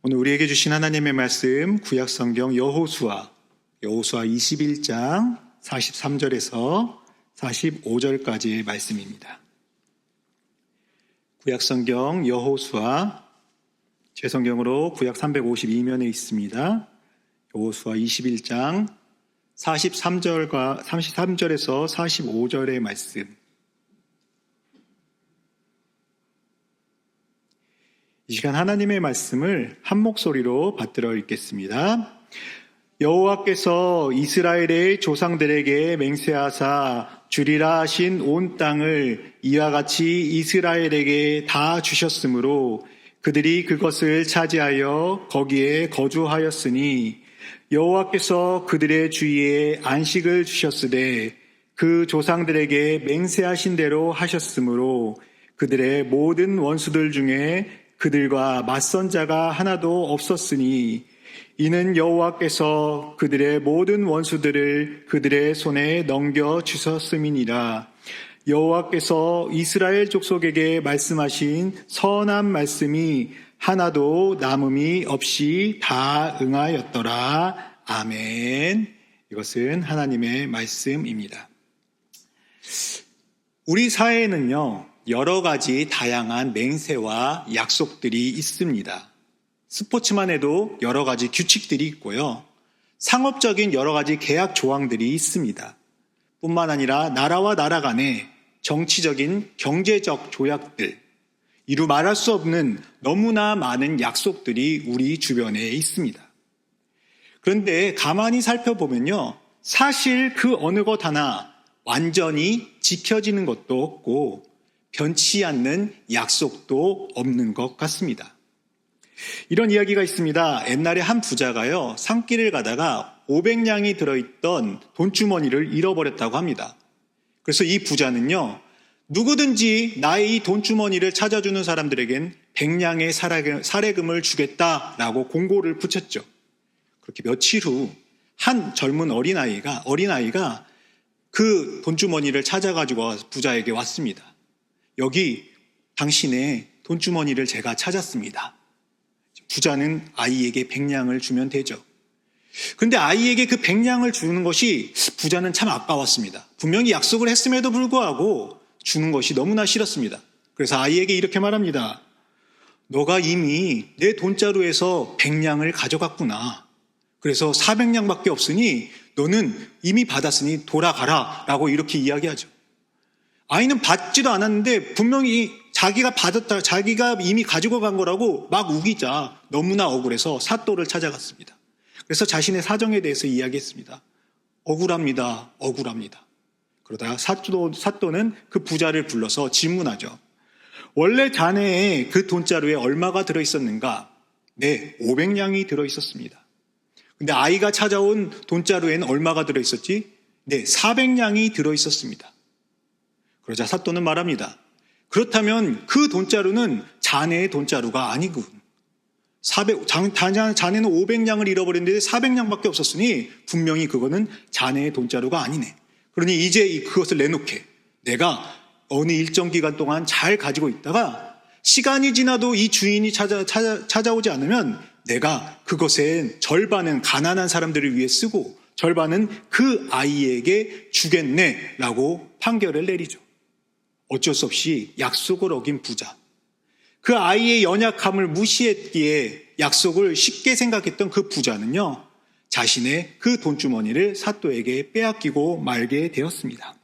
오늘 우리에게 주신 하나님의 말씀 구약 성경 여호수아 여호수아 21장 43절에서 45절까지의 말씀입니다. 구약 성경 여호수아 제 성경으로 구약 352면에 있습니다. 여호수아 21장 43절과 33절에서 45절의 말씀. 이 시간 하나님의 말씀을 한 목소리로 받들어 읽겠습니다. 여호와께서 이스라엘의 조상들에게 맹세하사 주리라 하신 온 땅을 이와 같이 이스라엘에게 다 주셨으므로 그들이 그것을 차지하여 거기에 거주하였으니 여호와께서 그들의 주위에 안식을 주셨으되 그 조상들에게 맹세하신 대로 하셨으므로 그들의 모든 원수들 중에 그들과 맞선 자가 하나도 없었으니 이는 여호와께서 그들의 모든 원수들을 그들의 손에 넘겨 주셨음이니라. 여호와께서 이스라엘 족속에게 말씀하신 선한 말씀이 하나도 남음이 없이 다 응하였더라. 아멘. 이것은 하나님의 말씀입니다. 우리 사회에는요, 여러 가지 다양한 맹세와 약속들이 있습니다. 스포츠만 해도 여러 가지 규칙들이 있고요. 상업적인 여러 가지 계약 조항들이 있습니다. 뿐만 아니라 나라와 나라 간의 정치적인 경제적 조약들, 이루 말할 수 없는 너무나 많은 약속들이 우리 주변에 있습니다. 그런데 가만히 살펴보면요. 사실 그 어느 것 하나 완전히 지켜지는 것도 없고 변치 않는 약속도 없는 것 같습니다. 이런 이야기가 있습니다. 옛날에 한 부자가요, 산길을 가다가 500냥이 들어있던 돈주머니를 잃어버렸다고 합니다. 그래서 이 부자는요, 누구든지 나의 이 돈주머니를 찾아주는 사람들에겐 100냥의 사례금을 주겠다라고 공고를 붙였죠. 그렇게 며칠 후 한 젊은 어린아이가, 어린아이가 그 돈주머니를 찾아가지고 부자에게 왔습니다. 여기 당신의 돈주머니를 제가 찾았습니다. 부자는 아이에게 백냥을 주면 되죠. 근데 아이에게 그 백냥을 주는 것이 부자는 참 아까웠습니다. 분명히 약속을 했음에도 불구하고 주는 것이 너무나 싫었습니다. 그래서 아이에게 이렇게 말합니다. 너가 이미 내 돈자루에서 백냥을 가져갔구나. 그래서 400냥밖에 없으니 너는 이미 받았으니 돌아가라. 라고 이렇게 이야기하죠. 아이는 받지도 않았는데 분명히 자기가 받았다, 자기가 이미 가지고 간 거라고 막 우기자 너무나 억울해서 사또를 찾아갔습니다. 그래서 자신의 사정에 대해서 이야기했습니다. 억울합니다. 억울합니다. 그러다가 사또, 사또는 그 부자를 불러서 질문하죠. 원래 자네의 그 돈자루에 얼마가 들어있었는가? 네, 500냥이 들어있었습니다. 근데 아이가 찾아온 돈자루에는 얼마가 들어있었지? 네, 400냥이 들어있었습니다. 그러자 사또는 말합니다. 그렇다면 그 돈자루는 자네의 돈자루가 아니군. 400, 자네는 500냥을 잃어버렸는데 400냥밖에 없었으니 분명히 그거는 자네의 돈자루가 아니네. 그러니 이제 그것을 내놓게. 내가 어느 일정 기간 동안 잘 가지고 있다가 시간이 지나도 이 주인이 찾아, 찾아, 찾아오지 않으면 내가 그것의 절반은 가난한 사람들을 위해 쓰고 절반은 그 아이에게 주겠네 라고 판결을 내리죠. 어쩔 수 없이 약속을 어긴 부자. 그 아이의 연약함을 무시했기에 약속을 쉽게 생각했던 그 부자는요, 자신의 그 돈주머니를 사또에게 빼앗기고 말게 되었습니다.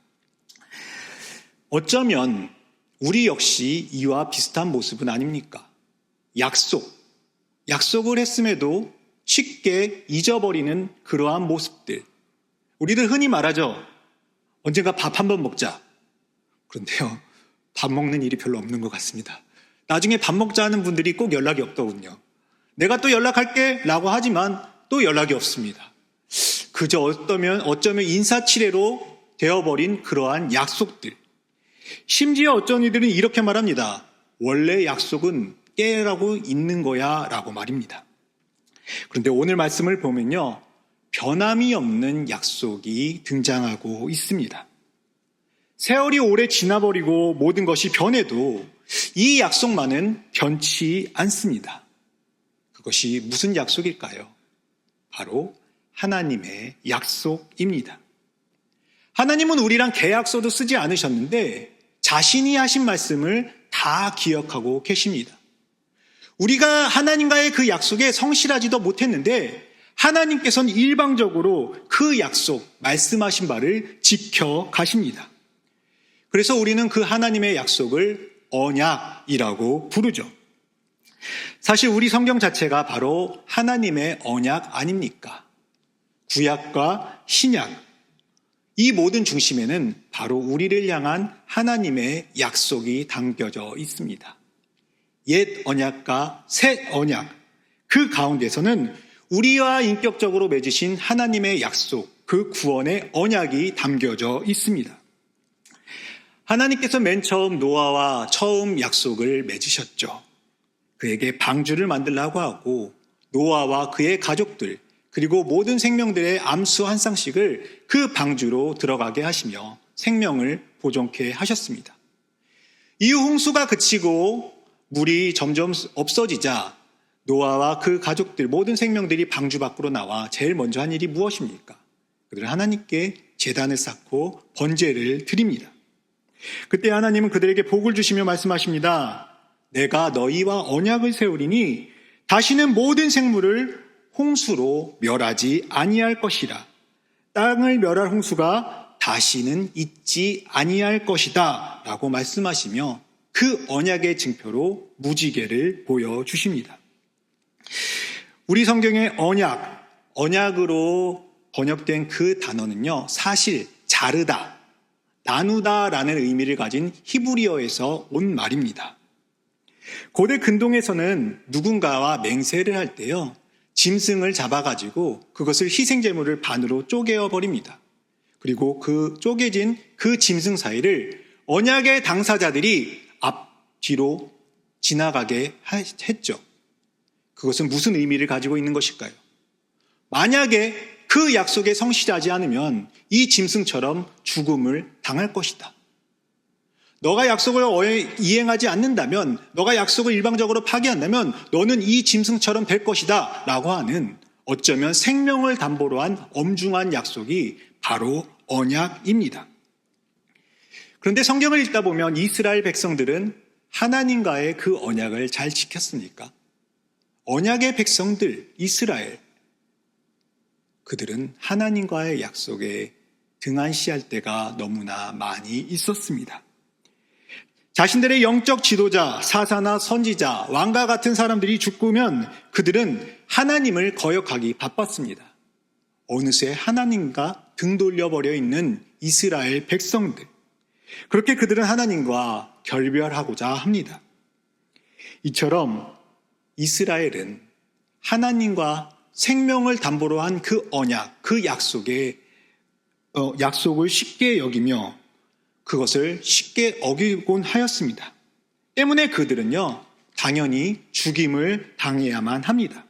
어쩌면 우리 역시 이와 비슷한 모습은 아닙니까? 약속. 약속을 했음에도 쉽게 잊어버리는 그러한 모습들. 우리들 흔히 말하죠. 언젠가 밥 한 번 먹자. 그런데요, 밥 먹는 일이 별로 없는 것 같습니다. 나중에 밥 먹자 하는 분들이 꼭 연락이 없더군요. 내가 또 연락할게 라고 하지만 또 연락이 없습니다. 그저 어쩌면, 어쩌면 인사치레로 되어버린 그러한 약속들. 심지어 어쩐 이들은 이렇게 말합니다. 원래 약속은 깨라고 있는 거야 라고 말입니다. 그런데 오늘 말씀을 보면요. 변함이 없는 약속이 등장하고 있습니다. 세월이 오래 지나버리고 모든 것이 변해도 이 약속만은 변치 않습니다. 그것이 무슨 약속일까요? 바로 하나님의 약속입니다. 하나님은 우리랑 계약서도 쓰지 않으셨는데 자신이 하신 말씀을 다 기억하고 계십니다. 우리가 하나님과의 그 약속에 성실하지도 못했는데 하나님께서는 일방적으로 그 약속, 말씀하신 바를 지켜 가십니다. 그래서 우리는 그 하나님의 약속을 언약이라고 부르죠. 사실 우리 성경 자체가 바로 하나님의 언약 아닙니까? 구약과 신약. 이 모든 중심에는 바로 우리를 향한 하나님의 약속이 담겨져 있습니다. 옛 언약과 새 언약. 그 가운데서는 우리와 인격적으로 맺으신 하나님의 약속, 그 구원의 언약이 담겨져 있습니다. 하나님께서 맨 처음 노아와 처음 약속을 맺으셨죠. 그에게 방주를 만들라고 하고 노아와 그의 가족들 그리고 모든 생명들의 암수 한 쌍씩을 그 방주로 들어가게 하시며 생명을 보존케 하셨습니다. 이후 홍수가 그치고 물이 점점 없어지자 노아와 그 가족들 모든 생명들이 방주 밖으로 나와 제일 먼저 한 일이 무엇입니까? 그들은 하나님께 재단을 쌓고 번제를 드립니다. 그때 하나님은 그들에게 복을 주시며 말씀하십니다. 내가 너희와 언약을 세우리니 다시는 모든 생물을 홍수로 멸하지 아니할 것이라. 땅을 멸할 홍수가 다시는 있지 아니할 것이다. 라고 말씀하시며 그 언약의 증표로 무지개를 보여주십니다. 우리 성경의 언약, 언약으로 번역된 그 단어는요, 사실 자르다, 나누다라는 의미를 가진 히브리어에서 온 말입니다. 고대 근동에서는 누군가와 맹세를 할 때요, 짐승을 잡아가지고 그것을 희생제물을 반으로 쪼개어 버립니다. 그리고 그 쪼개진 그 짐승 사이를 언약의 당사자들이 앞, 뒤로 지나가게 했죠. 그것은 무슨 의미를 가지고 있는 것일까요? 만약에 그 약속에 성실하지 않으면 이 짐승처럼 죽음을 당할 것이다. 너가 약속을 이행하지 않는다면, 너가 약속을 일방적으로 파기한다면, 너는 이 짐승처럼 될 것이다. 라고 하는 어쩌면 생명을 담보로 한 엄중한 약속이 바로 언약입니다. 그런데 성경을 읽다 보면 이스라엘 백성들은 하나님과의 그 언약을 잘 지켰습니까? 언약의 백성들, 이스라엘, 그들은 하나님과의 약속에 등한시할 때가 너무나 많이 있었습니다. 자신들의 영적 지도자, 사사나 선지자, 왕과 같은 사람들이 죽으면 그들은 하나님을 거역하기 바빴습니다. 어느새 하나님과 등 돌려버려 있는 이스라엘 백성들. 그렇게 그들은 하나님과 결별하고자 합니다. 이처럼 이스라엘은 하나님과 생명을 담보로 한 그 언약, 그 약속에 어, 약속을 쉽게 여기며 그것을 쉽게 어기곤 하였습니다. 때문에 그들은요, 당연히 죽임을 당해야만 합니다.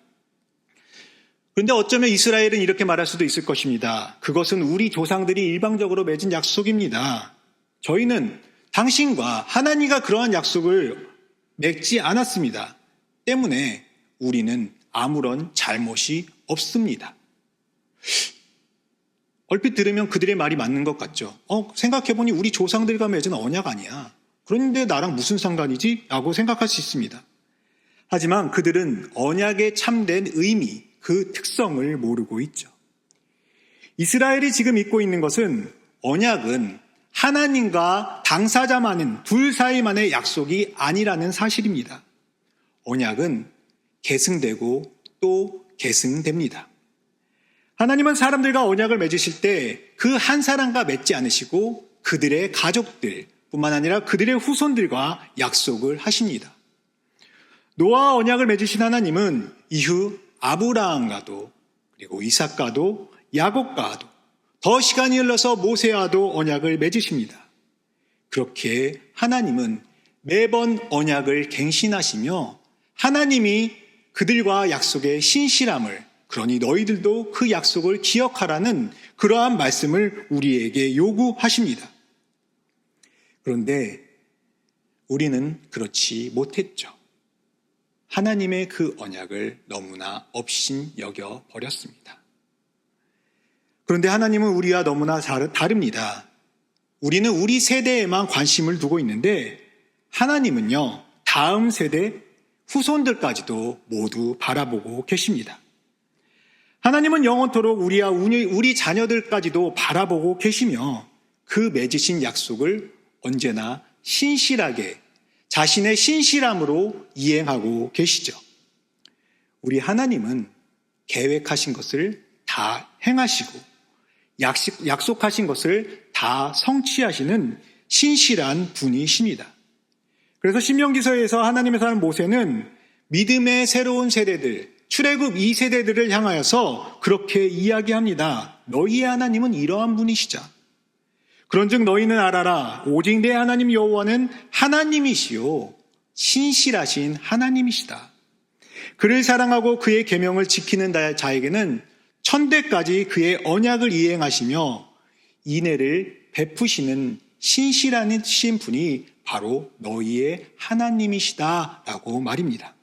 그런데 어쩌면 이스라엘은 이렇게 말할 수도 있을 것입니다. 그것은 우리 조상들이 일방적으로 맺은 약속입니다. 저희는 당신과 하나님과 그러한 약속을 맺지 않았습니다. 때문에 우리는 아무런 잘못이 없습니다. 얼핏 들으면 그들의 말이 맞는 것 같죠. 어, 생각해보니 우리 조상들과 맺은 언약 아니야. 그런데 나랑 무슨 상관이지? 라고 생각할 수 있습니다. 하지만 그들은 언약의 참된 의미, 그 특성을 모르고 있죠. 이스라엘이 지금 믿고 있는 것은 언약은 하나님과 당사자만은 둘 사이만의 약속이 아니라는 사실입니다. 언약은 계승되고 또 계승됩니다. 하나님은 사람들과 언약을 맺으실 때 그 한 사람과 맺지 않으시고 그들의 가족들 뿐만 아니라 그들의 후손들과 약속을 하십니다. 노아 언약을 맺으신 하나님은 이후 아브라함과도 그리고 이삭과도 야곱과도 더 시간이 흘러서 모세와도 언약을 맺으십니다. 그렇게 하나님은 매번 언약을 갱신하시며 하나님이 그들과 약속의 신실함을 그러니 너희들도 그 약속을 기억하라는 그러한 말씀을 우리에게 요구하십니다. 그런데 우리는 그렇지 못했죠. 하나님의 그 언약을 너무나 업신 여겨 버렸습니다. 그런데 하나님은 우리와 너무나 다릅니다. 우리는 우리 세대에만 관심을 두고 있는데 하나님은요, 다음 세대 후손들까지도 모두 바라보고 계십니다. 하나님은 영원토록 우리와 우리 자녀들까지도 바라보고 계시며 그 맺으신 약속을 언제나 신실하게 자신의 신실함으로 이행하고 계시죠. 우리 하나님은 계획하신 것을 다 행하시고 약속하신 것을 다 성취하시는 신실한 분이십니다. 그래서 신명기서에서 하나님의 사람 모세는 믿음의 새로운 세대들, 출애굽 2세대들을 향하여서 그렇게 이야기합니다. 너희의 하나님은 이러한 분이시자. 그런즉 너희는 알아라. 오직 내 하나님 여호와는 하나님이시요 신실하신 하나님이시다. 그를 사랑하고 그의 계명을 지키는 자에게는 천대까지 그의 언약을 이행하시며 인애를 베푸시는 신실하신 분이 바로 너희의 하나님이시다라고 말입니다.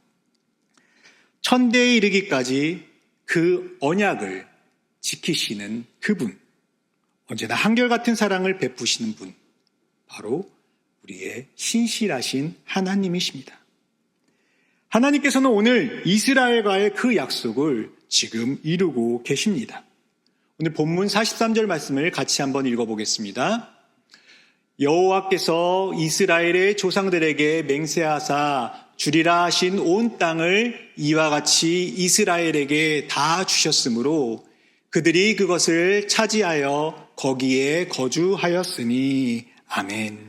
천대에 이르기까지 그 언약을 지키시는 그분, 언제나 한결같은 사랑을 베푸시는 분, 바로 우리의 신실하신 하나님이십니다. 하나님께서는 오늘 이스라엘과의 그 약속을 지금 이루고 계십니다. 오늘 본문 43절 말씀을 같이 한번 읽어보겠습니다. 여호와께서 이스라엘의 조상들에게 맹세하사 주리라 하신 온 땅을 이와 같이 이스라엘에게 다 주셨으므로 그들이 그것을 차지하여 거기에 거주하였으니 아멘.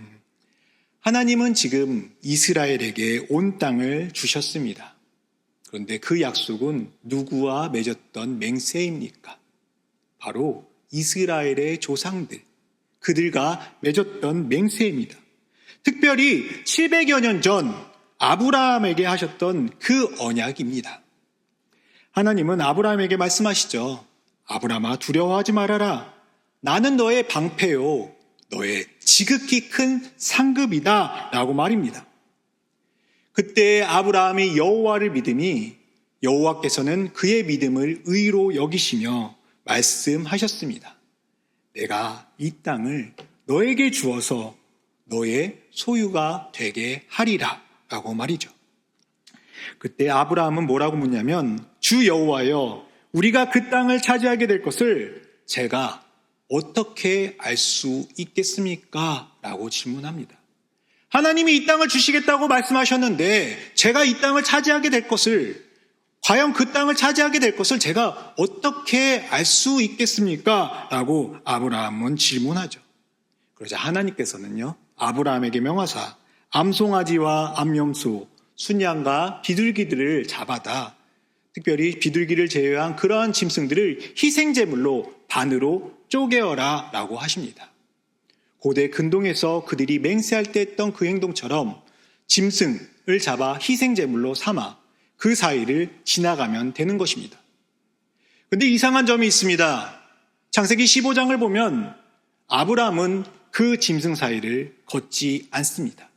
하나님은 지금 이스라엘에게 온 땅을 주셨습니다. 그런데 그 약속은 누구와 맺었던 맹세입니까? 바로 이스라엘의 조상들, 그들과 맺었던 맹세입니다. 특별히 700여 년 전 아브라함에게 하셨던 그 언약입니다. 하나님은 아브라함에게 말씀하시죠. 아브라함아 두려워하지 말아라. 나는 너의 방패요. 너의 지극히 큰 상급이다. 라고 말입니다. 그때 아브라함이 여호와를 믿음이 여호와께서는 그의 믿음을 의로 여기시며 말씀하셨습니다. 내가 이 땅을 너에게 주어서 너의 소유가 되게 하리라 라고 말이죠. 그때 아브라함은 뭐라고 묻냐면 주 여호와여 우리가 그 땅을 차지하게 될 것을 제가 어떻게 알 수 있겠습니까? 라고 질문합니다. 하나님이 이 땅을 주시겠다고 말씀하셨는데 제가 이 땅을 차지하게 될 것을 과연 그 땅을 차지하게 될 것을 제가 어떻게 알 수 있겠습니까? 라고 아브라함은 질문하죠. 그러자 하나님께서는요, 아브라함에게 명하사 암송아지와 암염소, 순양과 비둘기들을 잡아다 특별히 비둘기를 제외한 그러한 짐승들을 희생제물로 반으로 쪼개어라 라고 하십니다. 고대 근동에서 그들이 맹세할 때 했던 그 행동처럼 짐승을 잡아 희생제물로 삼아 그 사이를 지나가면 되는 것입니다. 근데 이상한 점이 있습니다. 창세기 15장을 보면 아브라함은 그 짐승 사이를 걷지 않습니다.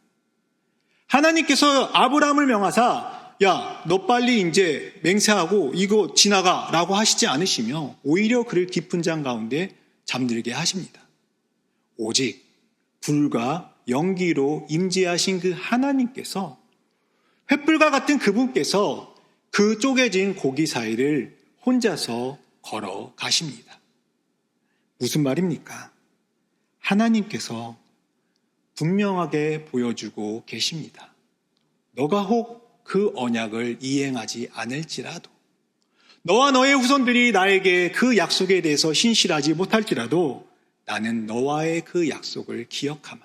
하나님께서 아브라함을 명하사 야, 너 빨리 이제 맹세하고 이거 지나가 라고 하시지 않으시며 오히려 그를 깊은 장 가운데 잠들게 하십니다. 오직 불과 연기로 임재하신 그 하나님께서 횃불과 같은 그분께서 그 쪼개진 고기 사이를 혼자서 걸어 가십니다. 무슨 말입니까? 하나님께서 분명하게 보여주고 계십니다. 너가 혹 그 언약을 이행하지 않을지라도, 너와 너의 후손들이 나에게 그 약속에 대해서 신실하지 못할지라도 나는 너와의 그 약속을 기억하마.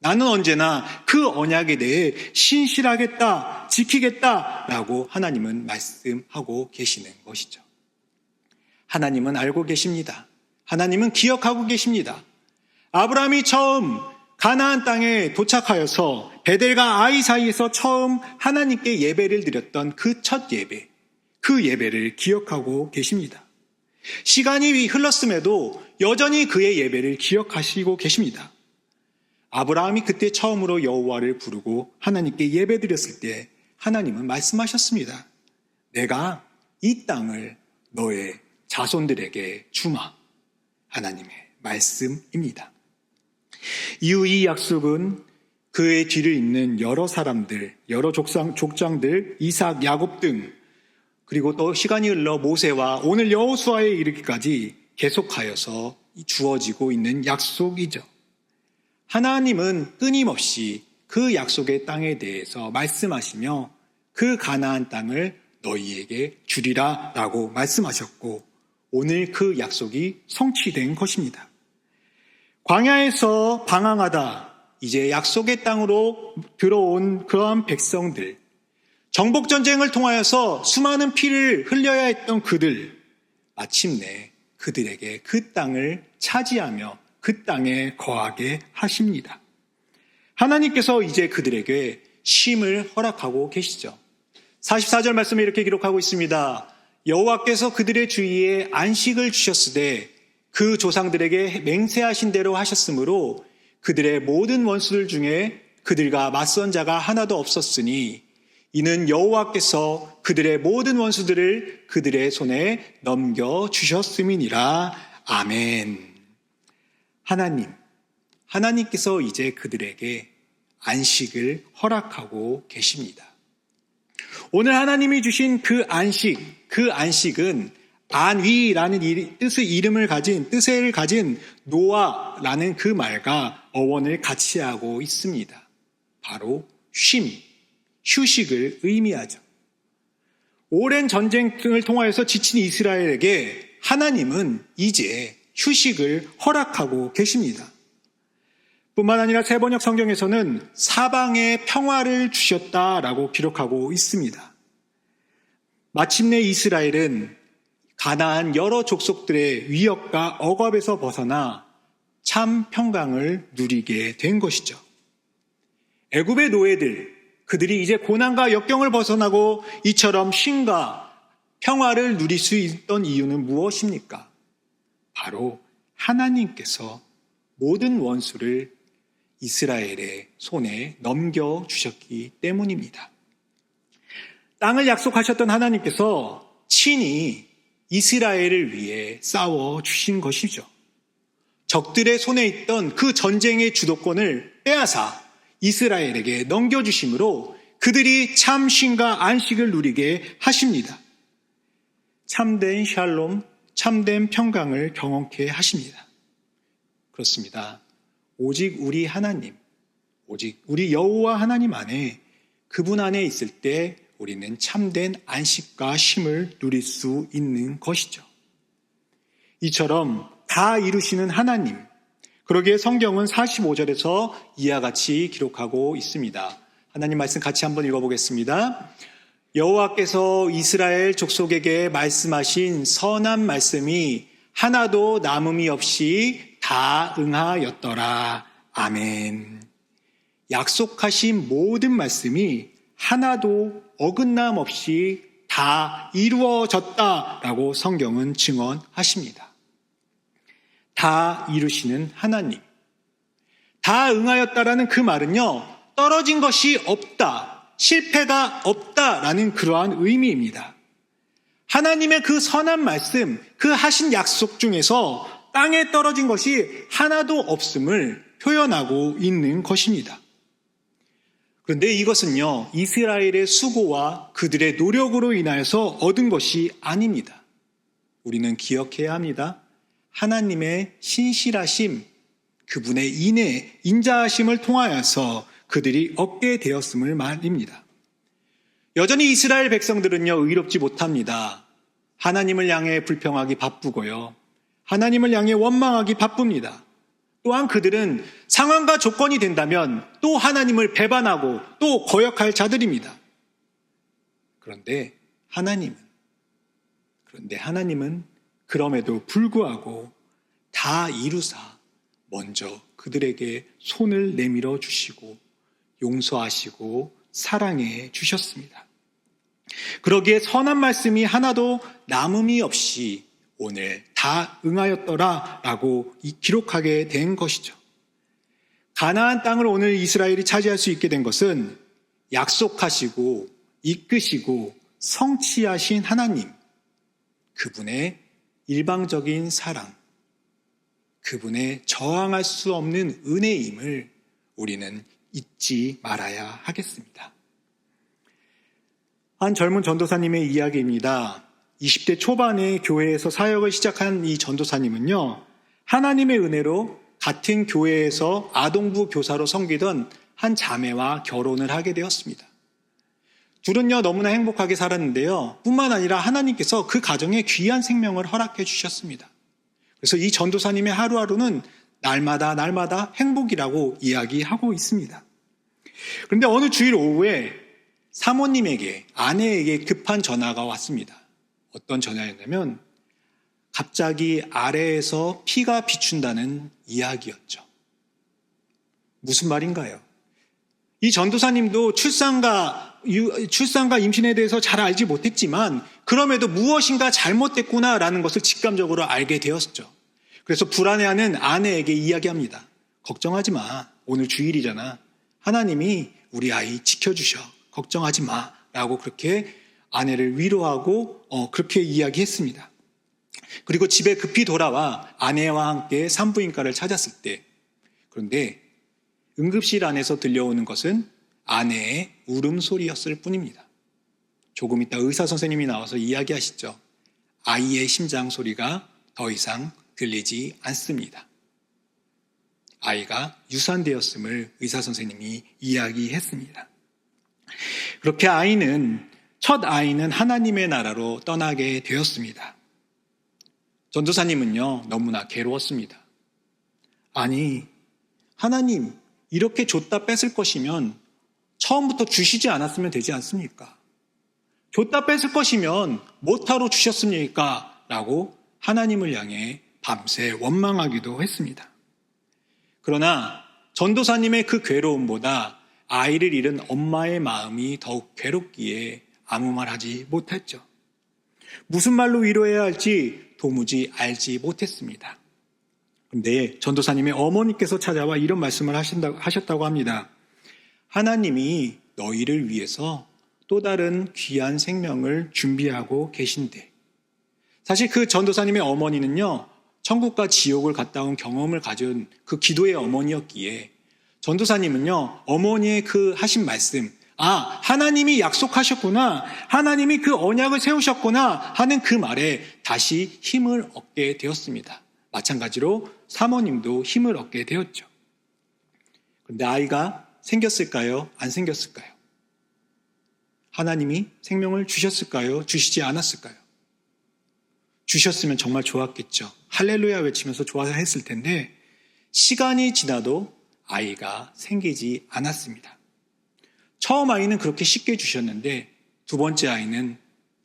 나는 언제나 그 언약에 대해 신실하겠다, 지키겠다 라고 하나님은 말씀하고 계시는 것이죠. 하나님은 알고 계십니다. 하나님은 기억하고 계십니다. 아브라함이 처음 가나안 땅에 도착하여서 베델과 아이 사이에서 처음 하나님께 예배를 드렸던 그 첫 예배, 그 예배를 기억하고 계십니다. 시간이 흘렀음에도 여전히 그의 예배를 기억하시고 계십니다. 아브라함이 그때 처음으로 여호와를 부르고 하나님께 예배드렸을 때 하나님은 말씀하셨습니다. 내가 이 땅을 너의 자손들에게 주마. 하나님의 말씀입니다. 이후 이 약속은 그의 뒤를 잇는 여러 사람들, 여러 족상, 족장들, 이삭, 야곱 등 그리고 또 시간이 흘러 모세와 오늘 여호수아에 이르기까지 계속하여서 주어지고 있는 약속이죠. 하나님은 끊임없이 그 약속의 땅에 대해서 말씀하시며 그 가나안 땅을 너희에게 주리라 라고 말씀하셨고 오늘 그 약속이 성취된 것입니다. 광야에서 방황하다 이제 약속의 땅으로 들어온 그러한 백성들, 정복 전쟁을 통하여서 수많은 피를 흘려야 했던 그들, 마침내 그들에게 그 땅을 차지하며 그 땅에 거하게 하십니다. 하나님께서 이제 그들에게 쉼을 허락하고 계시죠. 44절 말씀에 이렇게 기록하고 있습니다. 여호와께서 그들의 주위에 안식을 주셨으되 그 조상들에게 맹세하신 대로 하셨으므로 그들의 모든 원수들 중에 그들과 맞선 자가 하나도 없었으니 이는 여호와께서 그들의 모든 원수들을 그들의 손에 넘겨 주셨음이니라. 아멘. 하나님, 하나님께서 이제 그들에게 안식을 허락하고 계십니다. 오늘 하나님이 주신 그 안식, 그 안식은 안위라는 뜻의 이름을 가진 뜻을 가진 노아라는 그 말과 어원을 같이 하고 있습니다. 바로 쉼, 휴식을 의미하죠. 오랜 전쟁을 통하여서 지친 이스라엘에게 하나님은 이제 휴식을 허락하고 계십니다. 뿐만 아니라 세번역 성경에서는 사방에 평화를 주셨다라고 기록하고 있습니다. 마침내 이스라엘은 가나안 여러 족속들의 위협과 억압에서 벗어나 참 평강을 누리게 된 것이죠. 애굽의 노예들, 그들이 이제 고난과 역경을 벗어나고 이처럼 쉼과 평화를 누릴 수 있던 이유는 무엇입니까? 바로 하나님께서 모든 원수를 이스라엘의 손에 넘겨 주셨기 때문입니다. 땅을 약속하셨던 하나님께서 친히 이스라엘을 위해 싸워 주신 것이죠. 적들의 손에 있던 그 전쟁의 주도권을 빼앗아 이스라엘에게 넘겨주심으로 그들이 참 쉼과 안식을 누리게 하십니다. 참된 샬롬, 참된 평강을 경험케 하십니다. 그렇습니다. 오직 우리 하나님, 오직 우리 여호와 하나님 안에 그분 안에 있을 때 우리는 참된 안식과 쉼을 누릴 수 있는 것이죠. 이처럼 다 이루시는 하나님, 그러기에 성경은 45절에서 이와 같이 기록하고 있습니다. 하나님 말씀 같이 한번 읽어보겠습니다. 여호와께서 이스라엘 족속에게 말씀하신 선한 말씀이 하나도 남음이 없이 다 응하였더라. 아멘. 약속하신 모든 말씀이 하나도 어긋남 없이 다 이루어졌다라고 성경은 증언하십니다. 다 이루시는 하나님. 다 응하였다라는 그 말은요, 떨어진 것이 없다, 실패가 없다라는 그러한 의미입니다. 하나님의 그 선한 말씀, 그 하신 약속 중에서 땅에 떨어진 것이 하나도 없음을 표현하고 있는 것입니다. 그런데 이것은요, 이스라엘의 수고와 그들의 노력으로 인하여서 얻은 것이 아닙니다. 우리는 기억해야 합니다. 하나님의 신실하심, 그분의 인애, 인자하심을 통하여서 그들이 얻게 되었음을 말입니다. 여전히 이스라엘 백성들은요, 의롭지 못합니다. 하나님을 향해 불평하기 바쁘고요. 하나님을 향해 원망하기 바쁩니다. 또한 그들은 상황과 조건이 된다면 또 하나님을 배반하고 또 거역할 자들입니다. 그런데 하나님은, 그런데 하나님은 그럼에도 불구하고 다 이루사 먼저 그들에게 손을 내밀어 주시고 용서하시고 사랑해 주셨습니다. 그러기에 선한 말씀이 하나도 남음이 없이 오늘 다 응하였더라 라고 기록하게 된 것이죠. 가나안 땅을 오늘 이스라엘이 차지할 수 있게 된 것은 약속하시고 이끄시고 성취하신 하나님, 그분의 일방적인 사랑, 그분의 저항할 수 없는 은혜임을 우리는 잊지 말아야 하겠습니다. 한 젊은 전도사님의 이야기입니다. 20대 초반에 교회에서 사역을 시작한 이 전도사님은요, 하나님의 은혜로 같은 교회에서 아동부 교사로 섬기던 한 자매와 결혼을 하게 되었습니다. 둘은요, 너무나 행복하게 살았는데요, 뿐만 아니라 하나님께서 그 가정에 귀한 생명을 허락해 주셨습니다. 그래서 이 전도사님의 하루하루는 날마다 날마다 행복이라고 이야기하고 있습니다. 그런데 어느 주일 오후에 사모님에게, 아내에게 급한 전화가 왔습니다. 어떤 전화였냐면, 갑자기 아래에서 피가 비춘다는 이야기였죠. 무슨 말인가요? 이 전도사님도 출산과, 출산과 임신에 대해서 잘 알지 못했지만, 그럼에도 무엇인가 잘못됐구나라는 것을 직감적으로 알게 되었죠. 그래서 불안해하는 아내에게 이야기합니다. 걱정하지 마. 오늘 주일이잖아. 하나님이 우리 아이 지켜주셔. 걱정하지 마. 라고 그렇게 아내를 위로하고 어, 그렇게 이야기했습니다. 그리고 집에 급히 돌아와 아내와 함께 산부인과를 찾았을 때 그런데 응급실 안에서 들려오는 것은 아내의 울음소리였을 뿐입니다. 조금 있다 의사 선생님이 나와서 이야기하시죠. 아이의 심장 소리가 더 이상 들리지 않습니다. 아이가 유산되었음을 의사 선생님이 이야기했습니다. 그렇게 아이는 첫 아이는 하나님의 나라로 떠나게 되었습니다. 전도사님은요, 너무나 괴로웠습니다. 아니, 하나님, 이렇게 줬다 뺏을 것이면 처음부터 주시지 않았으면 되지 않습니까? 줬다 뺏을 것이면 못하러 주셨습니까? 라고 하나님을 향해 밤새 원망하기도 했습니다. 그러나 전도사님의 그 괴로움보다 아이를 잃은 엄마의 마음이 더욱 괴롭기에 아무 말 하지 못했죠. 무슨 말로 위로해야 할지 도무지 알지 못했습니다. 근데 전도사님의 어머니께서 찾아와 이런 말씀을 하신다, 하셨다고 합니다. 하나님이 너희를 위해서 또 다른 귀한 생명을 준비하고 계신데. 사실 그 전도사님의 어머니는요, 천국과 지옥을 갔다 온 경험을 가진 그 기도의 어머니였기에 전도사님은요, 어머니의 그 하신 말씀, 아, 하나님이 약속하셨구나. 하나님이 그 언약을 세우셨구나 하는 그 말에 다시 힘을 얻게 되었습니다. 마찬가지로 사모님도 힘을 얻게 되었죠. 그런데 아이가 생겼을까요? 안 생겼을까요? 하나님이 생명을 주셨을까요? 주시지 않았을까요? 주셨으면 정말 좋았겠죠. 할렐루야 외치면서 좋아했을 텐데 시간이 지나도 아이가 생기지 않았습니다. 처음 아이는 그렇게 쉽게 주셨는데 두 번째 아이는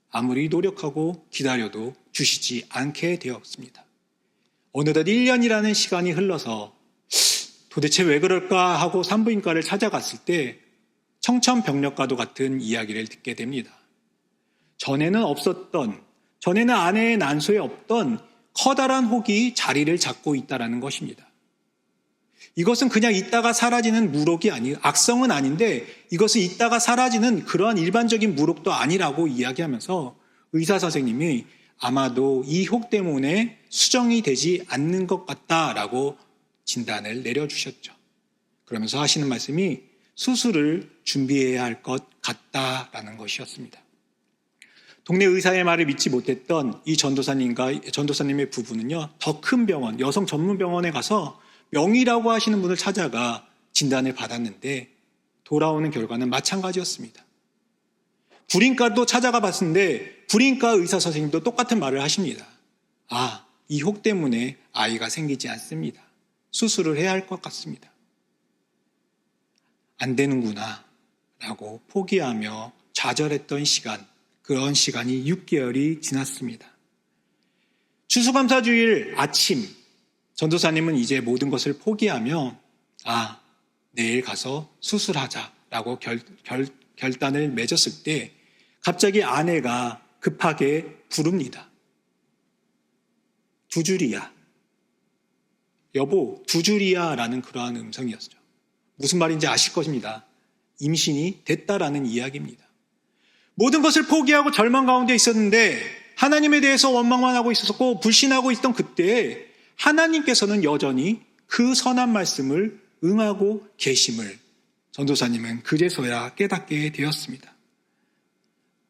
아무리 노력하고 기다려도 주시지 않게 되었습니다. 어느덧 1년이라는 시간이 흘러서 도대체 왜 그럴까 하고 산부인과를 찾아갔을 때 청천벽력과도 같은 이야기를 듣게 됩니다. 전에는 없었던, 전에는 아내의 난소에 없던 커다란 혹이 자리를 잡고 있다는 것입니다. 이것은 그냥 있다가 사라지는 무록이 아니, 악성은 아닌데 이것은 있다가 사라지는 그러한 일반적인 무록도 아니라고 이야기하면서 의사 선생님이 아마도 이 혹 때문에 수정이 되지 않는 것 같다라고 진단을 내려주셨죠. 그러면서 하시는 말씀이 수술을 준비해야 할 것 같다라는 것이었습니다. 동네 의사의 말을 믿지 못했던 이 전도사님과 전도사님의 부부는요, 더 큰 병원, 여성 전문 병원에 가서 명의라고 하시는 분을 찾아가 진단을 받았는데 돌아오는 결과는 마찬가지였습니다. 불인과도 찾아가 봤는데 불인과 의사 선생님도 똑같은 말을 하십니다. 아, 이 혹 때문에 아이가 생기지 않습니다. 수술을 해야 할 것 같습니다. 안 되는구나. 라고 포기하며 좌절했던 시간, 그런 시간이 6개월이 지났습니다. 추수감사 주일 아침, 전도사님은 이제 모든 것을 포기하며 아 내일 가서 수술하자라고 결, 결, 결단을 맺었을 때 갑자기 아내가 급하게 부릅니다. 두 줄이야. 여보, 두 줄이야 라는 그러한 음성이었죠. 무슨 말인지 아실 것입니다. 임신이 됐다라는 이야기입니다. 모든 것을 포기하고 절망 가운데 있었는데 하나님에 대해서 원망만 하고 있었고 불신하고 있던 그때 하나님께서는 여전히 그 선한 말씀을 응하고 계심을 전도사님은 그제서야 깨닫게 되었습니다.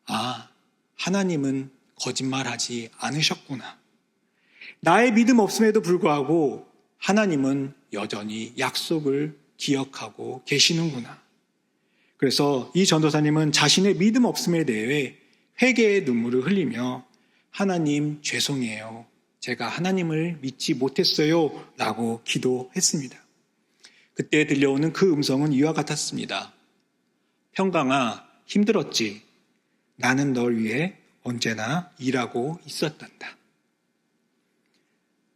아, 하나님은 거짓말하지 않으셨구나. 나의 믿음 없음에도 불구하고 하나님은 여전히 약속을 기억하고 계시는구나. 그래서 이 전도사님은 자신의 믿음 없음에 대해 회개의 눈물을 흘리며 하나님 죄송해요. 제가 하나님을 믿지 못했어요. 라고 기도했습니다. 그때 들려오는 그 음성은 이와 같았습니다. 평강아, 힘들었지. 나는 널 위해 언제나 일하고 있었단다.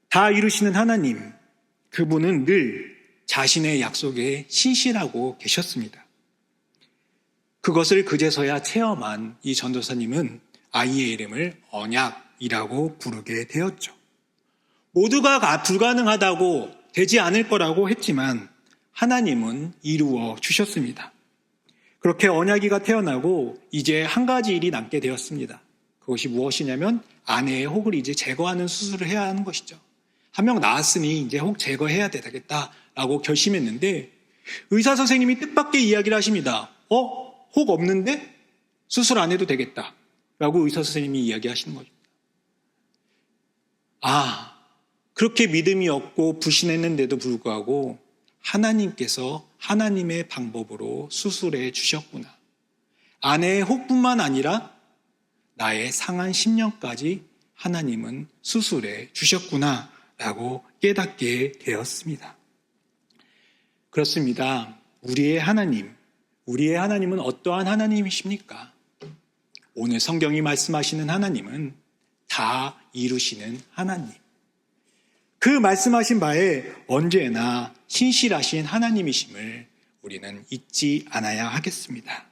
다 이루시는 하나님, 그분은 늘 자신의 약속에 신실하고 계셨습니다. 그것을 그제서야 체험한 이 전도사님은 아이의 이름을 언약이라고 부르게 되었죠. 모두가 불가능하다고 되지 않을 거라고 했지만 하나님은 이루어 주셨습니다. 그렇게 언약이가 태어나고 이제 한 가지 일이 남게 되었습니다. 그것이 무엇이냐면 아내의 혹을 이제 제거하는 수술을 해야 하는 것이죠. 한 명 나았으니 이제 혹 제거해야 되겠다라고 결심했는데 의사 선생님이 뜻밖의 이야기를 하십니다. 어? 혹 없는데 수술 안 해도 되겠다. 라고 의사 선생님이 이야기하시는 거죠. 아, 그렇게 믿음이 없고 불신했는데도 불구하고 하나님께서 하나님의 방법으로 수술해 주셨구나. 아내의 혹뿐만 아니라 나의 상한 10년까지 하나님은 수술해 주셨구나. 라고 깨닫게 되었습니다. 그렇습니다. 우리의 하나님, 우리의 하나님은 어떠한 하나님이십니까? 오늘 성경이 말씀하시는 하나님은 다 이루시는 하나님. 그 말씀하신 바에 언제나 신실하신 하나님이심을 우리는 잊지 않아야 하겠습니다.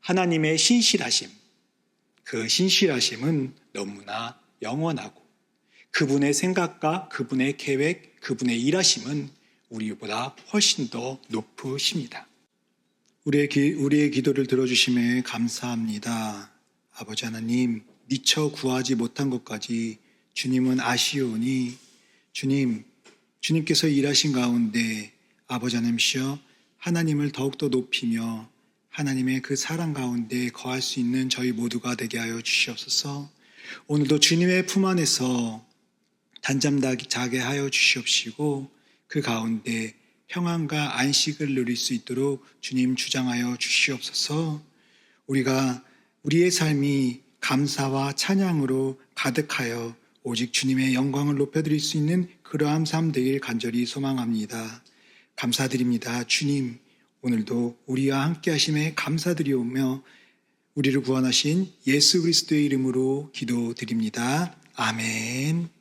하나님의 신실하심, 그 신실하심은 너무나 영원하고 그분의 생각과 그분의 계획, 그분의 일하심은 우리보다 훨씬 더 높으십니다. 우리의, 기, 우리의 기도를 들어주심에 감사합니다. 아버지 하나님, 미처 구하지 못한 것까지 주님은 아시오니 주님, 주님께서 일하신 가운데 아버지 하나님시여 하나님을 더욱더 높이며 하나님의 그 사랑 가운데 거할 수 있는 저희 모두가 되게 하여 주시옵소서 오늘도 주님의 품 안에서 단잠 자게 하여 주시옵시고 그 가운데 평안과 안식을 누릴 수 있도록 주님 주장하여 주시옵소서 우리가 우리의 삶이 감사와 찬양으로 가득하여 오직 주님의 영광을 높여드릴 수 있는 그러한 삶 되길 간절히 소망합니다. 감사드립니다. 주님, 오늘도 우리와 함께 하심에 감사드리오며 우리를 구원하신 예수 그리스도의 이름으로 기도드립니다. 아멘.